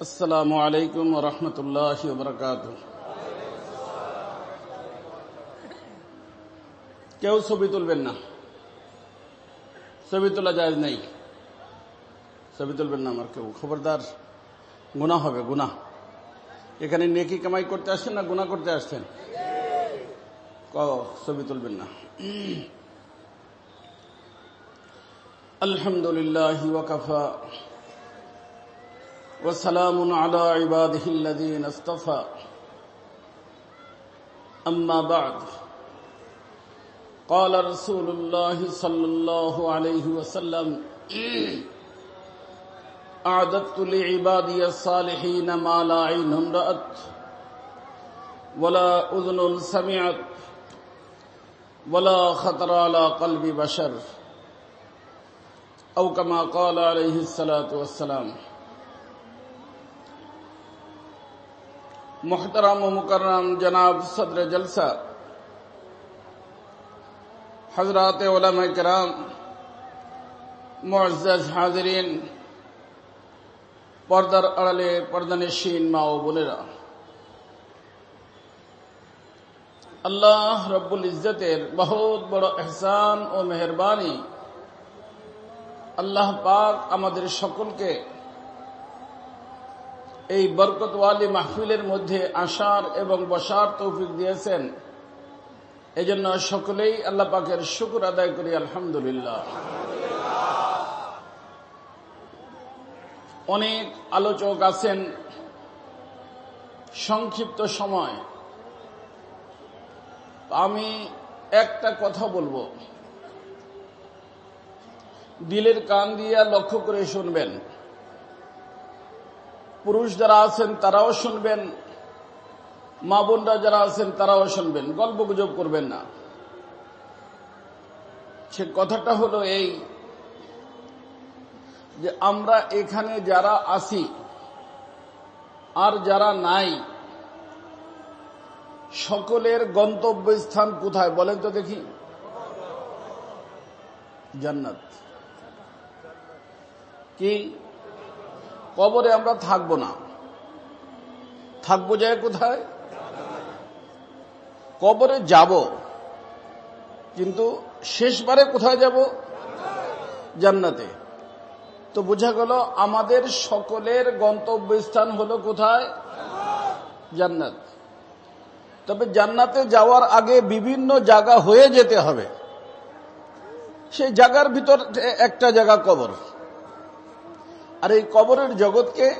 السلام عليكم ورحمة الله وبركاته কেউ ছবি তুলবেন না ছবি তোলা যায় নেই ছবি তুলবেন না আমার কেউ খবরদার গুণা হবে গুণা এখানে নেকি কামাই করতে আসছেন না গুণা করতে আসছেন ক ছবি তুলবেন না আলহামদুলিল্লাহ ওয়াকাফা وسلام على عباده الذين اصطفى. أما بعد، قال رسول الله صلى الله عليه وسلم أعددت لعبادي الصالحين ما لا عين رأت ولا أذن سمعت ولا خطر على قلب بشر. أو كما قال عليه الصلاة والسلام محترم و مکرم جناب صدر جلسہ۔ حضرات علماء کرام، معزز حاضرین، پردر اڑل پردنشین ماؤ بنرا اللہ رب العزت بہت بڑا احسان و مہربانی۔ اللہ پاک امدر شکل کے এই বরকতওয়ালি মাহফিলের মধ্যে আসার এবং বসার তৌফিক দিয়েছেন। এজন্য সকলেই আল্লাহ পাকের শুকুর আদায় করি, আলহামদুলিল্লাহ। অনেক আলোচক আছেন। সংক্ষিপ্ত সময়। আমি একটা কথা বলব। দিলের কান দিয়া লক্ষ্য করে শুনবেন। পুরুষ যারা আছেন, তারাও শুনবেন। মা বোনরা যারা আছেন, তারাও শুনবেন। গল্প গুজব করবেন না। সে কথাটা হলো এই যে আমরা এখানে যারা আছি আর যারা নাই, সকলের গন্তব্যস্থান কোথায়? বলেন তো দেখি। জান্নাত। কি? কবরে আমরা থাকব না। থাকব যায় কোথায়? কবরে যাব। কিন্তু শেষবারে কোথায় যাব? জান্নাতে। তো বোঝা গেল আমাদের সকলের গন্তব্যস্থান হলো কোথায়? জান্নাত। তবে জান্নাতে যাওয়ার আগে বিভিন্ন জায়গা হয়ে যেতে হবে। সেই জায়গার ভিতর একটা জায়গা কবর। আর এই কবরের জগৎকে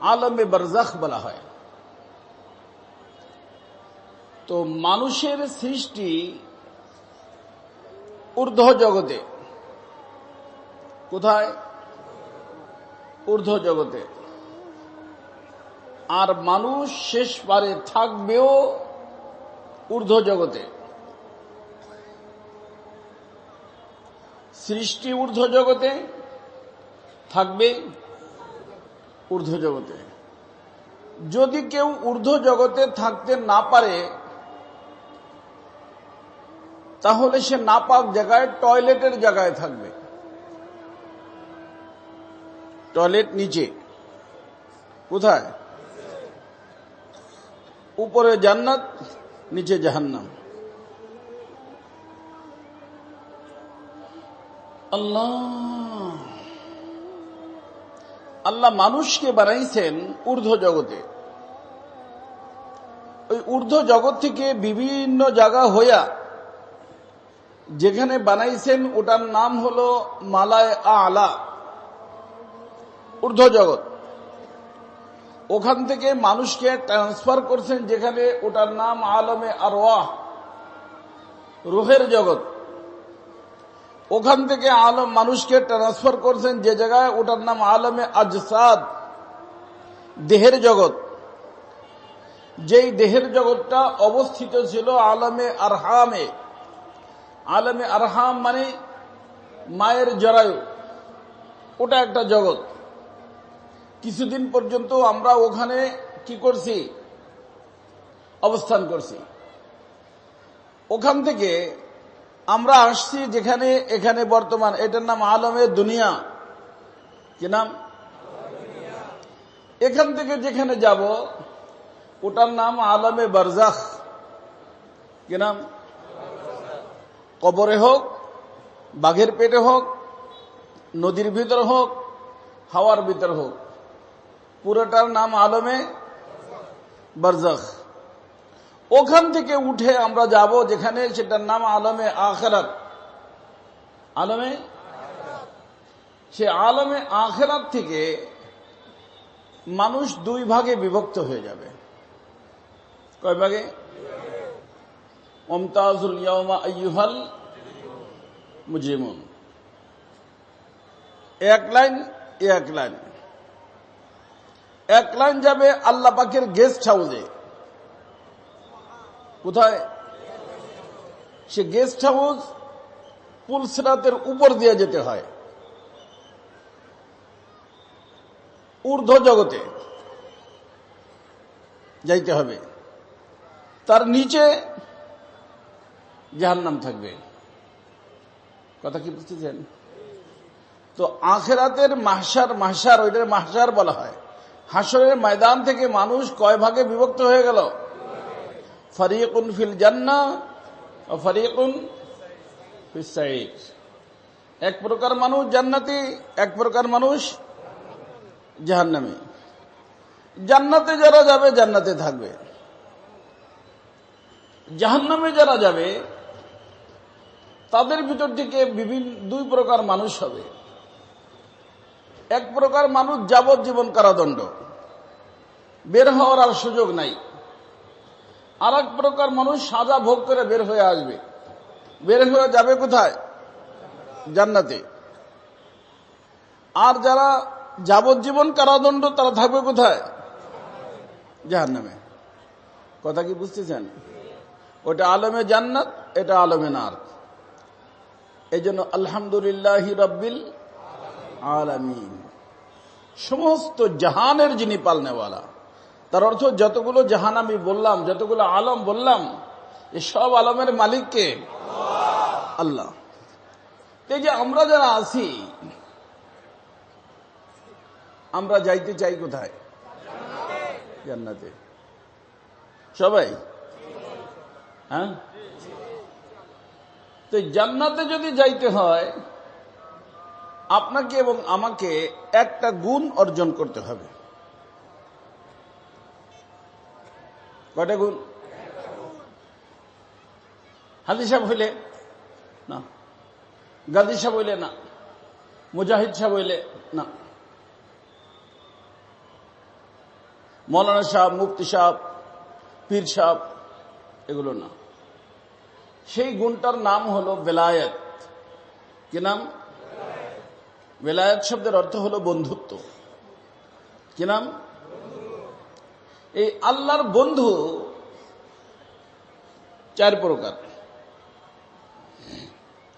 আলমে বরজাখ বলা হয়। তো মানুষের সৃষ্টি ঊর্ধ্ব জগতে। কোথায়? ঊর্ধ্ব জগতে। আর মানুষ শেষ পারে থাকবেও ঊর্ধ্ব জগতে। সৃষ্টি ঊর্ধ্ব জগতে থাকবে ঊর্ধ্ব জগতে। যদি কেউ ঊর্ধ্ব জগতে থাকতে না পারে, তাহলে সে নাপাক জায়গায় টয়লেটের জায়গায় থাকবে। টয়লেট নিচে। কোথায়? উপরে জান্নাত, নিচে জাহান্নাম। আল্লাহ! আল্লাহ মানুষকে বানাইছেন ঊর্ধ্ব জগতে। ওই ঊর্ধ্ব জগৎ থেকে বিভিন্ন জায়গা হইয়া যেখানে বানাইছেন, ওটার নাম হল মালায় আলা, ঊর্ধ্ব জগৎ। ওখান থেকে মানুষকে ট্রান্সফার করছেন যেখানে ওটার নাম আলমে আরওয়াহ, রুহের জগৎ। ওখান থেকে আলম মানুষকে ট্রান্সফার করছেন যে জায়গায়, ওটার নাম আলমে আজসাদ, দেহের জগৎ। যেই দেহের জগৎটা অবস্থিত ছিল আলমে আরহামে। আলমে আরহাম মানে মায়ের জরায়ু। ওটা একটা জগৎ। কিছুদিন পর্যন্ত আমরা ওখানে কি করছি? অবস্থান করছি। ওখান থেকে আমরা আসছি যেখানে, এখানে বর্তমান, এটার নাম আলমে দুনিয়া। কি নাম? এখান থেকে যেখানে যাব, ওটার নাম আলমে বারজাখ। কি নাম? কবরে হোক, বাঘের পেটে হোক, নদীর ভিতর হোক, হাওয়ার ভিতর হোক। পুরোটার নাম আলমে বারজাখ। ওখান থেকে উঠে আমরা যাব যেখানে সেটার নাম আলমে আখেরাত। আলমে? সে আলমে আখেরাত থেকে মানুষ দুই ভাগে বিভক্ত হয়ে যাবে। কয় ভাগে? মমতাজুল ইয়মা মুজরিমুন। এক লাইন এক লাইন। এক লাইন যাবে আল্লাহ পাকের গেস্ট হাউসে কোথায়? সে গেস্ট হাউস পুলসরাতের উপর দিয়ে যেতে হয়। ঊর্ধ্ব জগতে যাইতে হবে। তার নিচে জাহান্নাম থাকবে। কথা কি বুঝতেছেন? তো আখেরাতের মাহসার মাহসার ওইটার মাহসার বলা হয়। হাসরের ময়দান থেকে মানুষ কয় ভাগে বিভক্ত হয়ে গেল? ফরিকুন ফিল জান্না ও ফরিকুন ফিস এক প্রকার মানুষ জান্নাতি, এক প্রকার মানুষ জাহান্নামী। জান্নাতে যারা যাবে, জান্নাতে থাকবে। জাহান্নামে যারা যাবে, তাদের ভিতর থেকে বিভিন্ন, দুই প্রকার মানুষ হবে। এক প্রকার মানুষ যাবজ্জীবন কারাদণ্ড। বের হওয়ার আর সুযোগ নাই। আর প্রকার মানুষ সাজা ভোগ করে বের হয়ে আসবে। বের হয়ে যাবে কোথায়? জান্নাতে। আর যারা যাবজ্জীবন কারাদণ্ড, তারা থাকবে কোথায়? জাহান নামে কথা কি বুঝতেছেন? ওটা আলমে জান্নাত, এটা আলমে নার। এই জন্য আলহামদুলিল্লাহ রব্বিল আলামিন। সমস্ত জাহানের যিনি পালনেওয়ালা তার অর্থ যতগুলো জাহান আমি বললাম, যতগুলো আলম বললাম সব আলমের মালিককে আল্লাহ। এই যে আমরা যারা আছি, আমরা যাইতে চাই কোথায়? জান্নাতে। সবাই? হ্যাঁ? তো জান্নাতে যদি যাইতে হয়, আপনাকে এবং আমাকে একটা গুণ অর্জন করতে হবে। কয়টা গুণ? হাজি সাহেব হইলে? না। গাজী সাহেব হইলে না। মুজাহিদ সাহেব হইলে না। মৌলানা সাহেব, মুফতি সাহেব, পীর সাহেব, এগুলো না। সেই গুণটার নাম হলো বেলায়েত। কি নাম? বেলায়েত শব্দের অর্থ হলো বন্ধুত্ব। কি নাম? এই আল্লাহর বন্ধু চার প্রকার।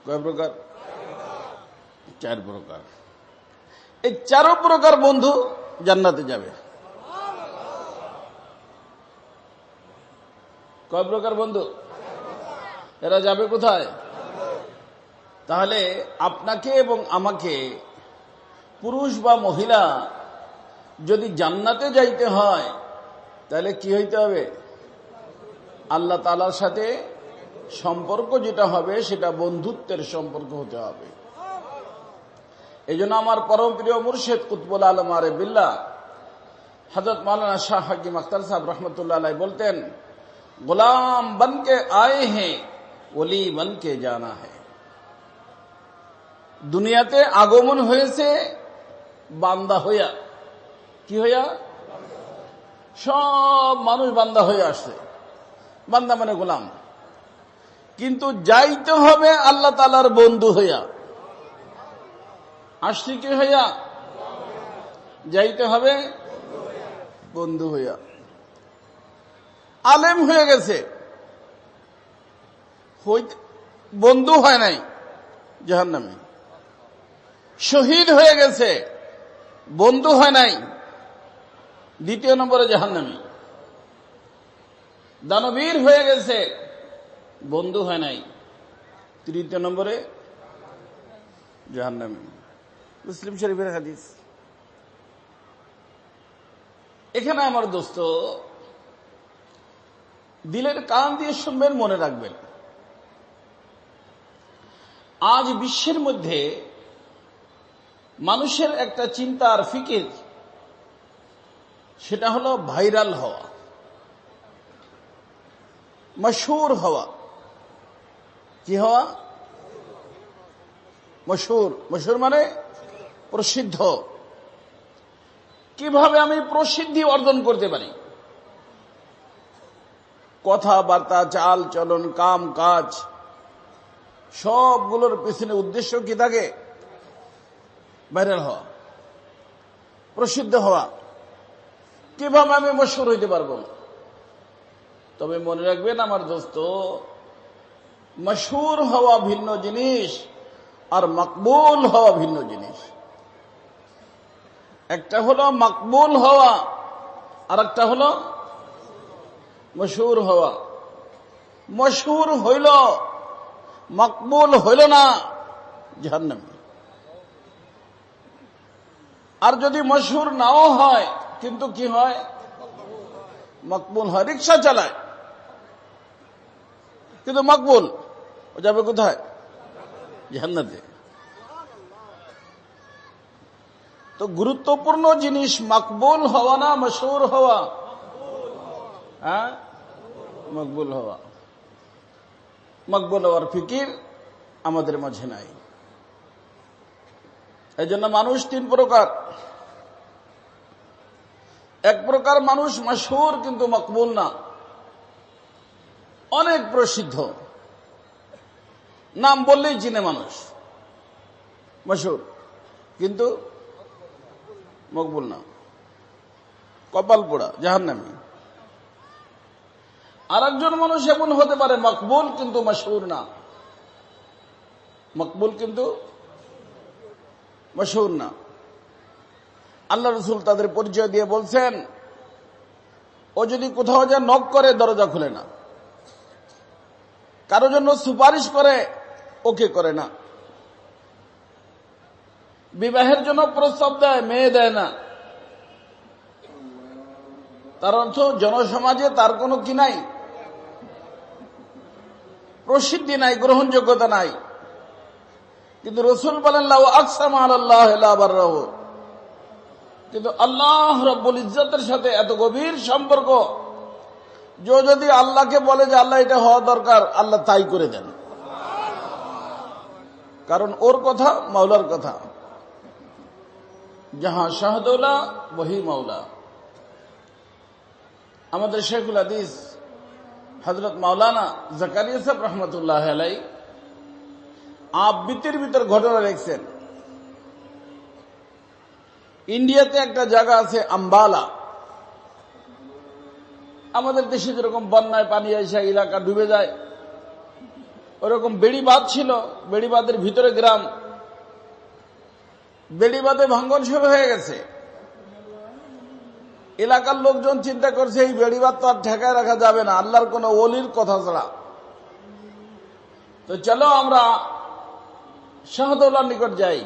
কয় প্রকার? চার প্রকার। এই চারো প্রকার বন্ধু জান্নাতে যাবে। কয় প্রকার বন্ধু? এরা যাবে কোথায়? তাহলে আপনাকে এবং আমাকে পুরুষ বা মহিলা যদি জান্নাতে যাইতে হয় তাহলে কি হইতে হবে? আল্লাহ তালার সাথে সম্পর্ক যেটা হবে, সেটা বন্ধুত্বের সম্পর্ক হতে হবে। এই জন্য আমার পরম প্রিয় মুর্শেদ কুতবুল আলম আরে বিল্লা হজরত মালানা শাহ হাকিম আখতার সাহেব রহমতুল্লাহ বলতেন, গোলাম বনকে আয়ে হে ওলি বনকে জানা হে দুনিয়াতে আগমন হয়েছে বান্দা হইয়া। কি হইয়া? সব মানুষ বান্দা হয়ে আসছে। বান্দা মানে গোলাম। কিন্তু যাইতে হবে আল্লাহ তালার বন্ধু হইয়া। আসছি কি হইয়া? যাইতে হবে বন্ধু হইয়া। আলেম হয়ে গেছে। বন্ধু হয় নাই জাহান নামে শহীদ হয়ে গেছে। বন্ধু হয় নাই। দ্বিতীয় নম্বরে জাহান্নামী। দানবীর হয়ে গেছে, বন্ধু হয় নাই। তৃতীয় নম্বরে জাহান্নামী। মুসলিম শরীফের হাদিস। এখানে আমার দোস্ত, দিলের কান দিয়ে শুনবেন, মনে রাখবেন। আজ বিশ্বের মধ্যে মানুষের একটা চিন্তা আর ফিকির সেটা হলো ভাইরাল হওয়া মশহুর হওয়া। কি হওয়া? মশহুর মশহুর মানে প্রসিদ্ধ। কীভাবে আমি প্রসিদ্ধি অর্জন করতে পারি? কথাবার্তা, চাল চলন, কাম কাজ, সবগুলোর পেছনে উদ্দেশ্য কি থাকে? ভাইরাল হওয়া। প্রসিদ্ধ হওয়া। কীভাবে আমি মশুর হইতে পারব? না তবে মনে রাখবেন আমার দোস্ত, মশুর হওয়া ভিন্ন জিনিস আর মকবুল হওয়া ভিন্ন জিনিস। একটা হলো মকবুল হওয়া আর একটা হলো মশুর হওয়া। মশুর হইল, মকবুল হইল না, জাহান্নামী। আর যদি মশুর নাও হয় কিন্তু কি হয়? মকবুল হয়, রিক্সা চালায়। কিন্তু মকবুল, ও যাবে কোথায়? জান্নাতে। তো গুরুত্বপূর্ণ জিনিস, মকবুল হওয়া না মশহুর হওয়া? হ্যাঁ? মকবুল হওয়া। মকবুল হওয়ার ফিকির আমাদের মাঝে নাই। এই জন্য মানুষ তিন প্রকার। এক প্রকার মানুষ মশহুর কিন্তু মকবুল না। অনেক প্রসিদ্ধ। নাম বললেই চিনে মানুষ। মশহুর। কিন্তু মকবুল না। কপাল পোড়া জাহান নামি আর একজন মানুষ এমন হতে পারে, মকবুল কিন্তু মশহুর না। মকবুল কিন্তু মশহুর না। আল্লাহ রসুল তাদের পরিচয় দিয়ে বলছেন, ও যদি কোথাও যা নক করে, দরজা খুলে না। কারও জন্য সুপারিশ করে, ওকে করে না। বিবাহের জন্য প্রস্তাব দেয়, মেয়ে দেয় না। তার অর্থ জনসমাজে তার কোনো কি নাই? প্রসিদ্ধি নাই, গ্রহণযোগ্যতা নাই। কিন্তু রসুল বলেন আকসাম আল্লাহ আবার রহ কিন্তু আল্লাহ রব্বুল ইজ্জতের সাথে এত গভীর সম্পর্ক। যে যদি আল্লাহকে বলে যে আল্লাহ এটা হওয়া দরকার, আল্লাহ তাই করে দেন। কারণ ওর কথা, মাওলার কথা। যাহা শাহদৌলা, বহি মাওলা। আমাদের শেখুল হাদিস হজরত মাওলানা জাকারিয়া সাহেব রহমতুল্লাহ আলাই আবৃত্তির ভিতর ঘটনা লিখছেন। ইন্ডিয়াতে একটা জায়গা আছে আম্বালা। আমাদের দেশে যেরকম বন্যায় পানি এসে এলাকা ডুবে যায়, ওরকম বেড়িবাঁধ ছিল, বেড়িবাঁধের ভিতরে গ্রাম। বেড়িবাঁধে ভাঙ্গন শুরু হয়ে গেছে। এলাকার লোকজন চিন্তা করছে, এই বেড়িবাদ তো আর ঠেকায় রাখা যাবে না, আল্লাহর কোন অলির কথা ছাড়া। তো চলো আমরা শাহদৌলার নিকট যাই।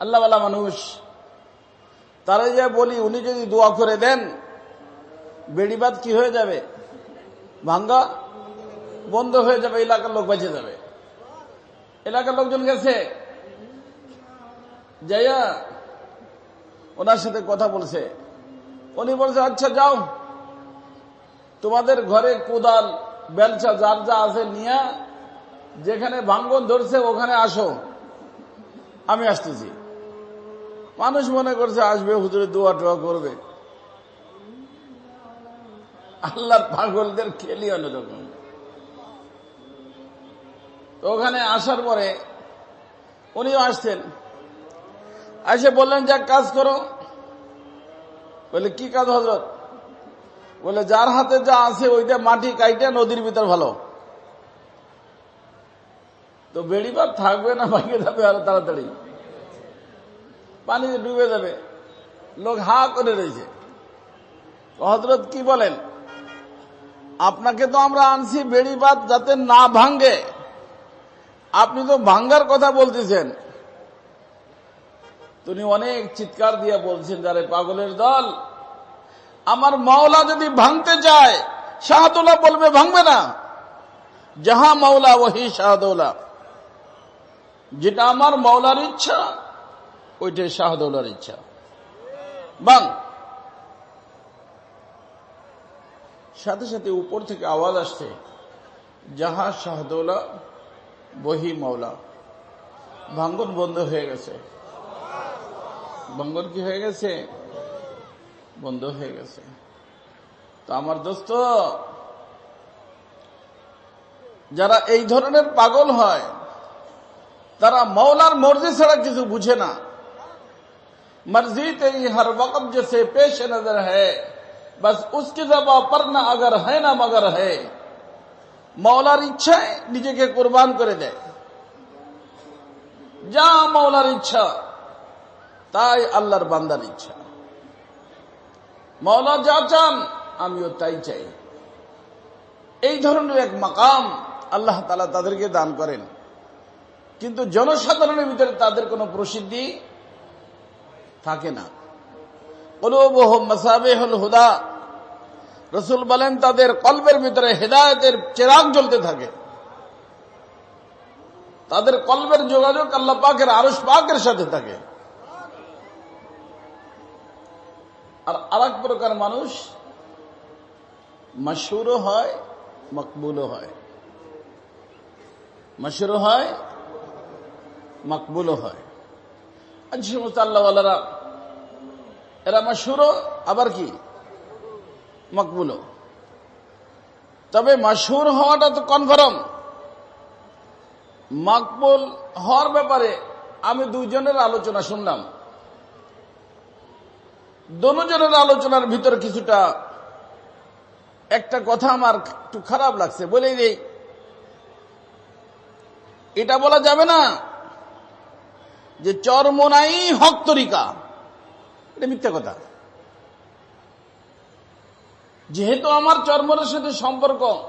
আল্লাহওয়ালা মানুষ তারা যে বলি, উনি যদি দোয়া করে দেন বেড়িবাদ কি হয়ে যাবে? ভাঙ্গা বন্ধ হয়ে যাবে, এলাকার লোক বেঁচে যাবে। এলাকার লোকজন গেছে। যাইয়া ওনার সাথে কথা বলছে। উনি বলছে আচ্ছা যাও। তোমাদের ঘরে কোদাল, বেলচা, যার যা আছে নিয়ে, যেখানে ভাঙ্গন ধরছে, ওখানে আসো। আমি আসতেছি। মানুষ মনে করছে আসবে হুজুরে দোয়া টোয়া করবে। আল্লাহ পাগলদের খেলি অন্যরকম তো ওখানে আসার পরে উনিও আসছেন। এসে বললেন যে কাজ করো। বলে কি কাজ হজরত বলে যার হাতে যা আছে ওইটা মাটি কাইটে, নদীর ভিতর ভালো তো বেড়িবার থাকবে না ভাঙে যাবে আরও তাড়াতাড়ি। পানিতে ডুবে যাবে, লোক হা করে রয়েছে। হজরত কি বলেন? আপনাকে তো আমরা আনছি বেড়িবাদ যাতে না ভাঙ্গে আপনি তো ভাঙ্গার কথা বলতেছেন। তুমি অনেক চিৎকার দিয়ে বলছেন, যারে পাগলের দল, আমার মাওলা যদি ভাঙতে চায়, শাহাদুল্লাহ বলবে, ভাঙবে না। যাহা মাওলা, ওহি শাহাদৌলা যেটা আমার মাওলার ইচ্ছা। ওইটাই শাহাদৌলার ইচ্ছা। বাং। সাথে সাথে উপর থেকে আওয়াজ আসছে যাহা শাহদৌলা, বহি মাওলা। ভাঙ্গন বন্ধ হয়ে গেছে। ভাঙ্গন কি হয়ে গেছে? বন্ধ হয়ে গেছে। তো আমার দোস্ত, যারা এই ধরনের পাগল হয়, তারা মৌলার মর্জি ছাড়া কিছু বুঝে না। मर्जी तेरी हर वक्त जैसे पेश नजर है बस उसकी जबा पर ना अगर है ना मगर है মৌলার ইচ্ছায় নিজেকে কোরবান করে দেয় যা মৌলার ইচ্ছা তাই আল্লাহর বান্দার ইচ্ছা মৌলা যা চান আমিও তাই চাই এই ধরনের এক মাকাম আল্লাহ তালা তাদেরকে দান করেন কিন্তু জনসাধারণের ভিতরে তাদের কোনো প্রসিদ্ধি থাকে না। হুদা। রসুল বলেন, তাদের কল্পের ভিতরে হেদায়তের চেরাগ জ্বলতে থাকে। তাদের কল্পের যোগাযোগ আল্লাহ পাকের আরস পাকের সাথে থাকে। আর আর এক প্রকার মানুষ মশুরও হয়, মকবুলও হয়। মশহুরও হয়, মকবুলও হয়। আজ সমস্ত আল্লাহওয়ালারা এরা মশহুরও, আবার কি? মকবুলও। তবে মশহুর হওয়াটা তো কনফার্ম মকবুল হওয়ার ব্যাপারে আমি দুইজনের আলোচনা শুনলাম। দোনোজনের আলোচনার ভিতর কিছুটা একটা কথা আমার একটু খারাপ লাগছে, বলেই নেই এটা বলা যাবে না যে চরমোনাই হক তরিকা। এটা মিথ্যা কথা। যেহেতু আমার চর্মনের সাথে সম্পর্ক,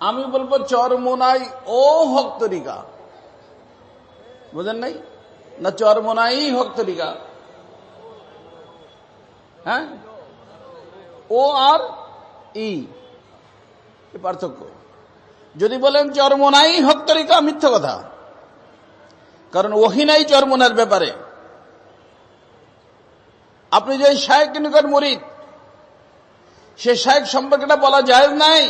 আমি বলব চরমোনাই ও হক তরিকা বুঝেন নাই? না, চরমোনাই হক তরিকা হ্যাঁ? ও আর ই। পার্থক্য। যদি বলেন চরমোনাই হক তরিকা মিথ্যা কথা। কারণ ওহিনাই চরমোনার ব্যাপারে। আপনি যে শায়েক নিকট মরিদ, সে শায়েক সম্পর্কেটা বলা যায় নাই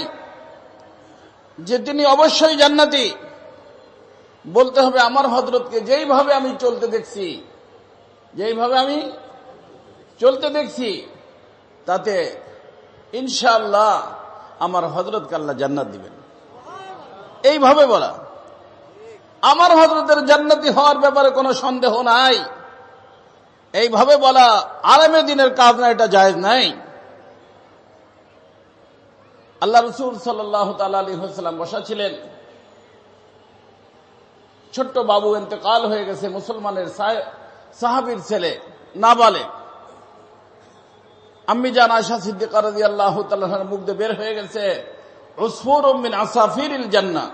যে তিনি অবশ্যই জান্নাতি। বলতে হবে আমার হজরতকে যেইভাবে আমি চলতে দেখছি, যেইভাবে আমি চলতে দেখছি, তাতে ইনশাল্লাহ আমার হজরত কাল্লা জান্নাত দিবেন। এইভাবে বলা। আমার হজরতের জান্নাতি হওয়ার ব্যাপারে কোনো সন্দেহ নাই। এইভাবে বলা আরামে দিনের কাজ না, এটা জায়েজ নাই। আল্লাহ রসুল সাল্লাহ বসা ছিলেন ছোট্ট বাবু এতেকাল হয়ে গেছে মুসলমানের সাহাবির ছেলে না বলে আম্মি জান আশা সিদ্দিক আল্লাহ মুখ দিয়ে বের হয়ে গেছে উসফুর মিন আসাফির জান্না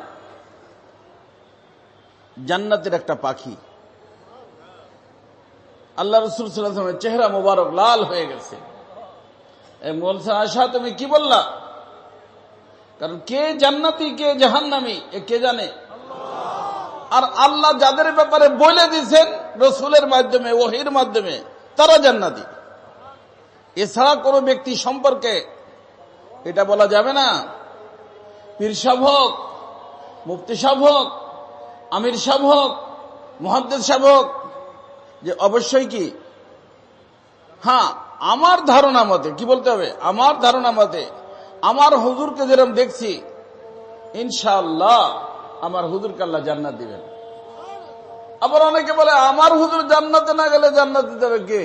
জান্নাতের একটা পাখি। আল্লাহ রসুল সাল্লামের চেহারা মোবারক লাল হয়ে গেছে। আশা তুমি কি বললা? কারণ কে জান্নাতি, কে জাহান্নামি, এ কে জানে? আর আল্লাহ যাদের ব্যাপারে বলে দিয়েছেন, রসুলের মাধ্যমে, ওহির মাধ্যমে, তারা জান্নাতি। এছাড়া কোনো ব্যক্তি সম্পর্কে এটা বলা যাবে না। পীর সাহ হোক, মুফতি সাহ হোক, আমির সাহ হোক মহাদ্দেদ সাহ হোক যে অবশ্যই কি? হ্যাঁ আমার ধারণা মতে, কি বলতে হবে? আমার ধারণা মতে, আমার হুজুরকে যেরকম দেখছি ইনশাল্লাহ আমার হুজুরকে আল্লাহ জান্নাত দিবেন। আবার অনেকে বলে, আমার হুজুর জান্নাতে না গেলে জান্নাত দিতে হবে কে?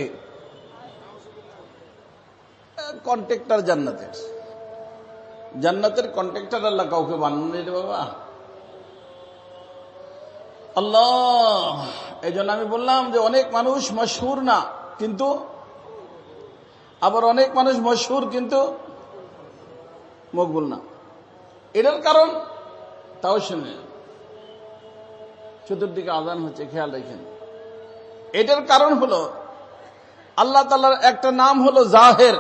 কন্ট্রাক্টর জান্নাতের। জান্নাতের কন্ট্রাক্টর আল্লাহ কাউকে বানানো বাবা। আল্লাহ এই আমি বললাম যে অনেক মানুষ মশহুর না, কিন্তু, আবার অনেক মানুষ মশহুর কিন্তু মকবুল না। এটার কারণ তাও শুনে চতুর্দিকে আদান হচ্ছে, খেয়াল রেখেন। এটার কারণ হলো, আল্লাহ তালার একটা নাম হলো জাহের,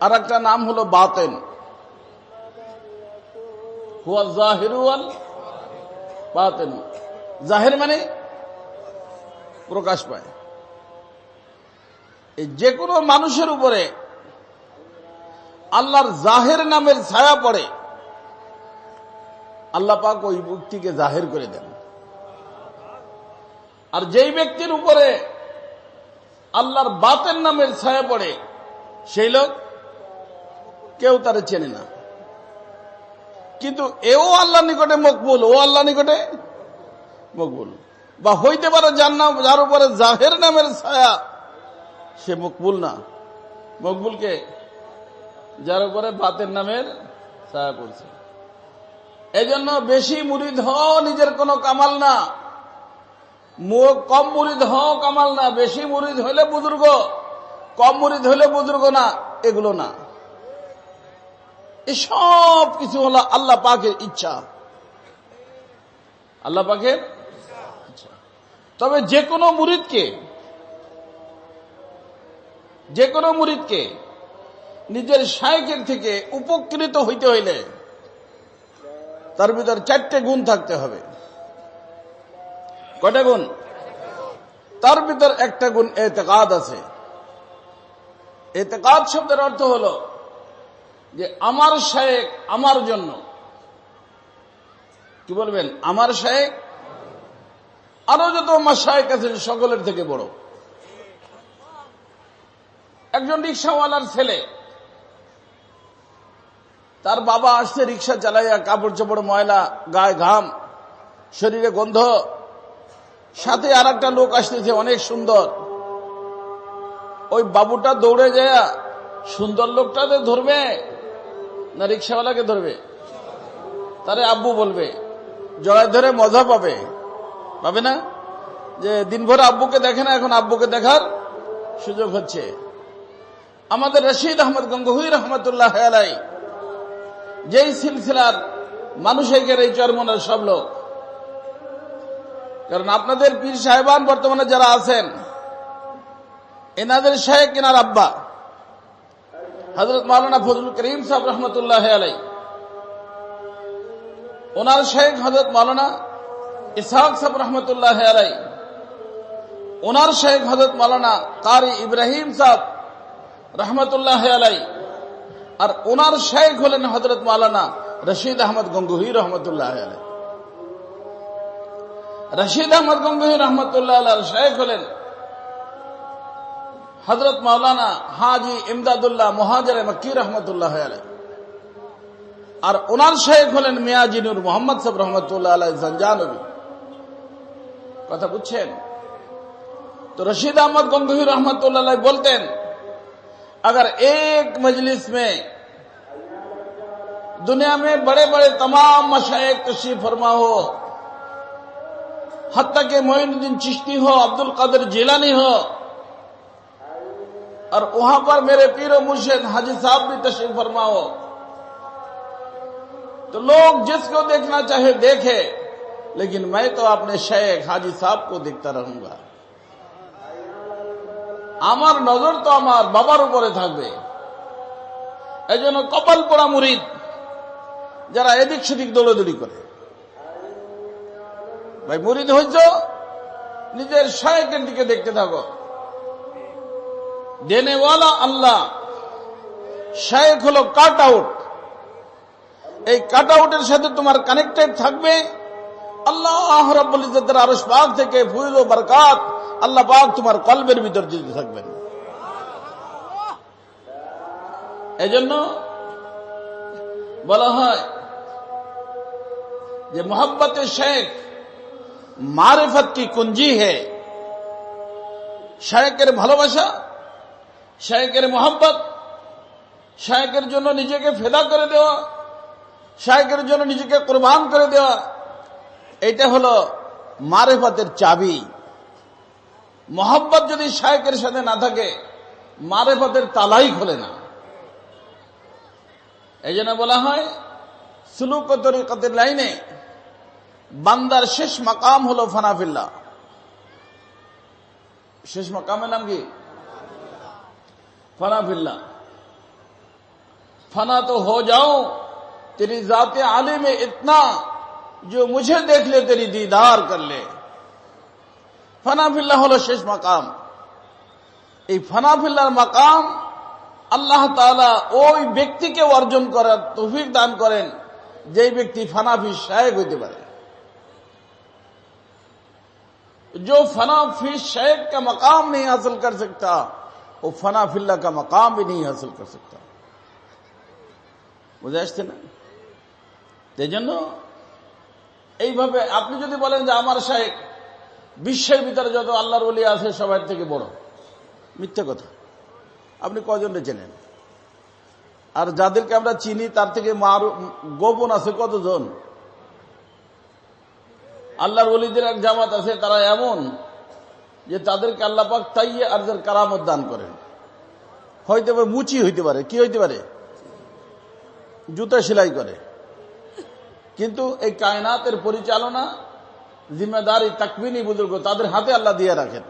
আর একটা নাম হলো বাতেন। হুয়া জাহিরুয়াল বাতেন জাহের মানে প্রকাশ পায়। এই যে কোনো মানুষের উপরে আল্লাহর জাহের নামের ছায়া পড়ে, আল্লাহ পাক ওই ব্যক্তিকে জাহের করে দেন। আর যেই ব্যক্তির উপরে আল্লাহর বাতের নামের ছায়া পড়ে, সেই লোক কেউ তারা চেনে না। কিন্তু এও আল্লাহ নিকটে মকবুল, ও আল্লাহ নিকটে মকবুল। বা হইতে পারে যার নাম, যার উপরে জাহের নামের ছায়া, সে মকবুল না। মকবুলকে যার উপরে বাতের নামের ছায়া পড়ছে। এই জন্য বেশি মুরিদ হও নিজের কোনো কামাল না। কম মুরিদ হও কামাল না। বেশি মুরিদ হইলে বুজুর্গ, কম মুরিদ হইলে বুজুর্গ না, এগুলো না। এসব কিছু হলো আল্লাহ পাকের ইচ্ছা। আল্লাহ পাকের তবে যে কোনো মুরিদকে, যে কোনো মুরিদকে নিজের শায়কের থেকে উপকৃত হইতে হইলে তার ভিতর চারটে গুণ থাকতে হবে। কটা গুণ? তার ভিতর একটা গুণ এতেকাদ আছে। এতেকাদ শব্দের অর্থ হলো যে আমার শায়েক আমার জন্য। কি বলবেন? আমার শায়েক? আরও যত আমার শায়েক আছেন সকলের থেকে বড়। একজন রিক্সাওয়ালার ছেলে, তার বাবা আসছে রিক্সা চালাইয়া, কাপড় চোপড়, ময়লা, গায়ে ঘাম, শরীরে গন্ধ। সাথে আর একটা লোক আসতেছে, অনেক সুন্দর। ওই বাবুটা দৌড়ে যায় সুন্দর লোকটাতে ধরবে। না রিক্সাওয়ালাকে ধরবে। তারে আব্বু বলবে, জড়ায় ধরে মজা পাবে। পাবে না? যে দিনভর আব্বুকে দেখে না, এখন আব্বুকে দেখার সুযোগ হচ্ছে। আমাদের রশিদ আহমদ গঙ্গহুই রহমতুল্লাহ আলাই যেই সিলসিলার মানুষ এগের এই চরমনের সব লোক। কারণ আপনাদের পীর সাহেবান বর্তমানে যারা আছেন, এনাদের শাহেক এনার আব্বা। হজরত মাওলানা ফজলুল করিম সাহেব রহমতুল্লাহ আলাই ওনার শেখ হজরত মাওলানা ইসহাক সাহেব রহমতুল্লাহ আলাই ওনার শেখ হজরত মাওলানা কারি ইব্রাহিম সাহেব রহমতুল্লাহ আলাই আর ওনার শেখ হলেন হজরত মাওলানা রশিদ আহমদ গঙ্গুহি রহমতুল্লাহ আলাই রশিদ আহমদ গঙ্গুহি রহমতুল্লাহ আলাই শেখ হলেন حضرت مولانا حاجی امداد اللہ মহাজারে মক্কি রহমতুল্লাহ আলাইহি আর ওনার শেখ হলেন মিয়াজিনুর মোহাম্মদ সাহেব রহমতুল্লাহ আলাই জঞ্জানবী پوچھے۔ বুঝছেন تو رشید احمد گنگوی رحمت اللہ علیہ بولتے ہیں، اگر ایک مجلس میں دنیا میں بڑے بڑے تمام مشائق تشریف فرما ہو، حتیٰ کہ معین الدین چشتی ہو عبد القادر جیلانی ہو और वहां पर मेरे पीरो मुर्शिद हाजी साहब भी तशरीफ फरमा हो तो लोग जिसको देखना चाहे देखे लेकिन मैं तो अपने शेख हाजी साहब को देखता रहूंगा আমার নজর তো আমার বাবার উপরে থাকবে এই জন্য কপাল পোড়া মুরিদ যারা এদিক সেদিক দৌড়দৌড়ি করে ভাই মুরিদ হয়েছ নিজের শায়কের দিকে দেখতে থাকো দেনেওয়ালা আল্লাহ। শায়েক হলো কাট আউট এই কাট আউটের সাথে তোমার কানেক্টেড থাকবে। আল্লাহ রাব্বুল ইজ্জতের আরশ পাক থেকে ফুল ও বরকাত আল্লাহ পাক তোমার কলবের ভিতর দিতে থাকবেন। এজন্য বলা হয় যে মোহাম্মত শেখ মারেফত কি কুঞ্জি হে? শেখের ভালোবাসা শেখের মোহাম্মত শেখের জন্য নিজেকে ফেদা করে দেওয়া শেখের জন্য নিজেকে কোরবান করে দেওয়া এটা হলো মারেফতের চাবি। মোহাম্মত যদি শায়কের সাথে না থাকে, মারেফতের তালাই খোলে না। এই জন্য বলা হয়, সুলুক তরিকতের লাইনে বান্দার শেষ মাকাম হলো ফানাফিল্লা। শেষ মাকামের নাম কি? فنا پھرنا فنا تو ہو جاؤں، تیری ذات عالی میں اتنا جو مجھے دیکھ لے، تیری دیدار کر لے۔ فنا فلّہ شیش مقام۔ এই ফানাফিল্লার মাকাম আল্লাহ তালা ওই ব্যক্তিকে অর্জন করার তৌফিক দান করেন যেই ব্যক্তি ফানাফি শায়েক হইতে পারে جو فنا فی شیخ کا مقام نہیں حاصل کر سکتا वो फना फिल्ला का मकाम भी नहीं हासिल कर सकता বুঝে আসছে না এই জন্য এইভাবে আপনি যদি বলেন যে আমার শেখ বিশ্বের ভিতরে যত আল্লাহর বলি আছে সবার থেকে বড় মিথ্যে কথা আপনি কজনকে চেনেন আর যাদেরকে আমরা চিনি তার থেকে মার গোপন আছে কতজন আল্লাহর ওলিদের এক জামাত আছে তারা এমন যে তাদেরকে আল্লাহ পাক তাইয়ে আরজের কারামত দান করেন। হইতে পারে মুচি হইতে পারে, কি হইতে পারে? জুতা সেলাই করে। কিন্তু এই কায়নাতের পরিচালনা, জিম্মেদারি তাকবিনী বুজুর্গ তাদের হাতে আল্লাহ দিয়ে রাখেন।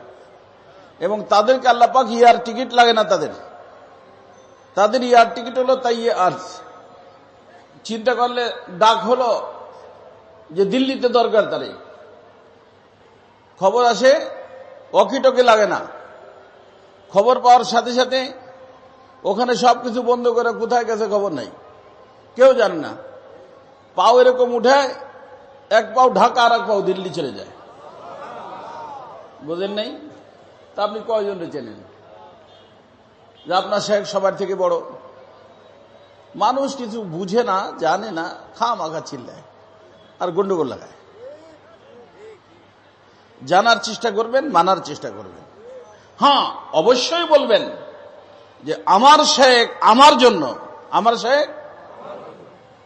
এবং তাদেরকে আল্লাহ পাক ইয়ার টিকিট লাগে না তাদের। তাদের ইয়ার টিকিট হলো তাইয়ে আর্জ। চিন্তা করলে ডাক হলো যে দিল্লিতে দরকার তারই খবর আসে অকিটকে লাগে না। খবর পাওয়ার সাথে সাথে ওখানে সব কিছু বন্ধ করে কোথায় গেছে খবর নাই। কেউ জানে না। পাও এরকম উঠায়, এক পাও ঢাকা আর এক পাও দিল্লি চলে যায়। বোঝেন নাই? তা আপনি কয়জনে চেনেন? যে আপনার শেখ সবার থেকে বড়। মানুষ কিছু বুঝে না, জানে না খা মাখা চিল্লায়। আর গন্ডগোল লাগায়। জানার চেষ্টা করবেন, মানার চেষ্টা করবেন। হ্যাঁ অবশ্যই বলবেন যে আমার শেখ আমার জন্য, আমার শেখ?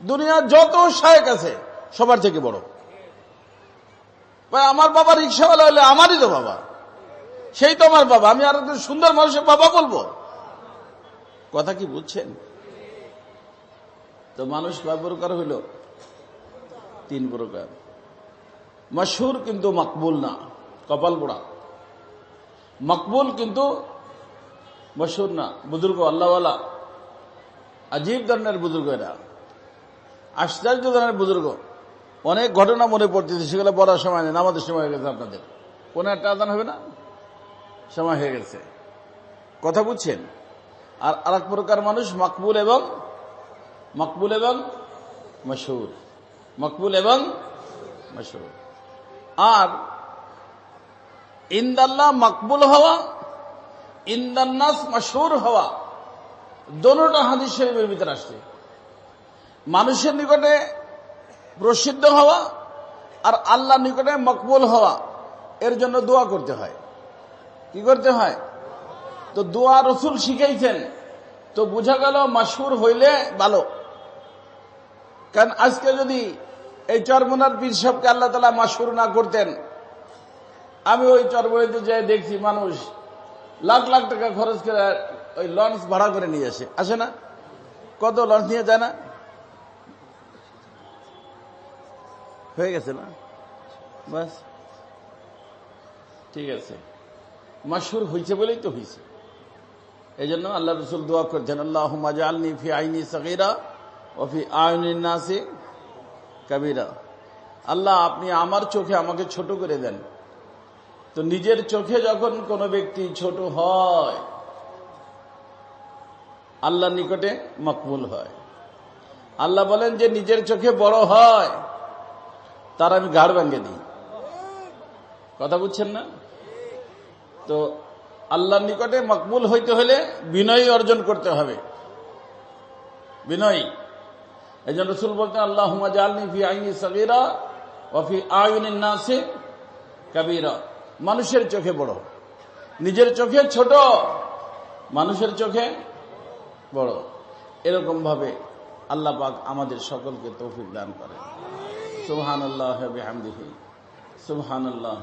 দুনিয়ার যত শেখ আছে, সবার থেকে বড়। আমার বাবা রিক্সাওয়ালা হলে আমারই তো বাবা। সেই তো আমার বাবা, আমি আর সুন্দর মানুষের বাবা বলব। কথা কি বুঝছেন? তো মানুষ কয় প্রকার হইল? তিন প্রকার। মশহুর কিন্তু মকবুল না, কপাল পোড়া মকবুল কিন্তু মশহুর না, বুজুর্গ আল্লাহওয়ালা। আজীব ধরনের বুজুর্গ এরা। আশ্চর্য ধরনের বুজুর্গ। অনেক ঘটনা মনে পড়তেছে, সেগুলো বলার সময় নেই আমাদের সময় হয়ে গেছে আপনাদের। কোন একটা আদান হবে না? সময় হয়ে গেছে। কথা বুঝছেন? আর আরেক প্রকার মানুষ মকবুল এবং মকবুল এবং মশহুর। মকবুল এবং মশহুর। আর ইন্দাল্লাহ মকবুল হওয়া, ইন্দান্নাস মশহুর হওয়া, দোনোটা হাদিস শরীফের ভিতরে আসছে। মানুষের নিকটে প্রসিদ্ধ হওয়া আর আল্লাহ নিকটে মকবুল হওয়া, এর জন্য দোয়া করতে হয়। কি করতে হয়? তো দোয়া রসুল শিখাইছেন, তো বোঝা গেল মাসুর হইলে ভালো। কারণ আজকে যদি এই চরমনার পীর সবকে আল্লাহ তালা মাসুর না করতেন। আমি ওই চরমনিতে যাই দেখছি মানুষ লাখ লাখ টাকা খরচ করে ওই লঞ্চ ভাড়া করে নিয়ে আসে। আসে না? কত লঞ্চ নিয়ে যায় না? হয়ে গেছে না? বাস। ঠিক আছে। মাসুর হয়েছে বলেই তো হয়েছে এই জন্য আল্লাহ রসুল দোয়া করছেন আল্লাহ মাজালনি ফি আইনি সগিরা ও ফি আইনি নাসি কবিরা। আল্লাহ, আপনি আমার চোখে আমাকে ছোট করে দেন। তো নিজের চোখে যখন কোনো ব্যক্তি ছোট হয় আল্লাহ নিকটে মকবুল হয়। আল্লাহ বলেন যে, নিজের চোখে বড় হয়, তার আমি ঘাড় ভাঙ্গে দিই। কথা বুঝছেন না? তো আল্লাহর নিকটে মকবুল হইতে হলে বিনয় অর্জন করতে হবে। বিনয়ী। এই জন্য রসুল বলতেন আল্লাহ জালনি ফি আইনি সগিরা ওফি আয়ুনিন নাসে কবিরা। মানুষের চোখে বড়। নিজের চোখে ছোট, মানুষের চোখে বড়। এরকম ভাবে আল্লাহ পাক আমাদের সকলকে তৌফিক দান করেন। সুবহান আল্লাহ বিহামদিহি। সুবহান আল্লাহ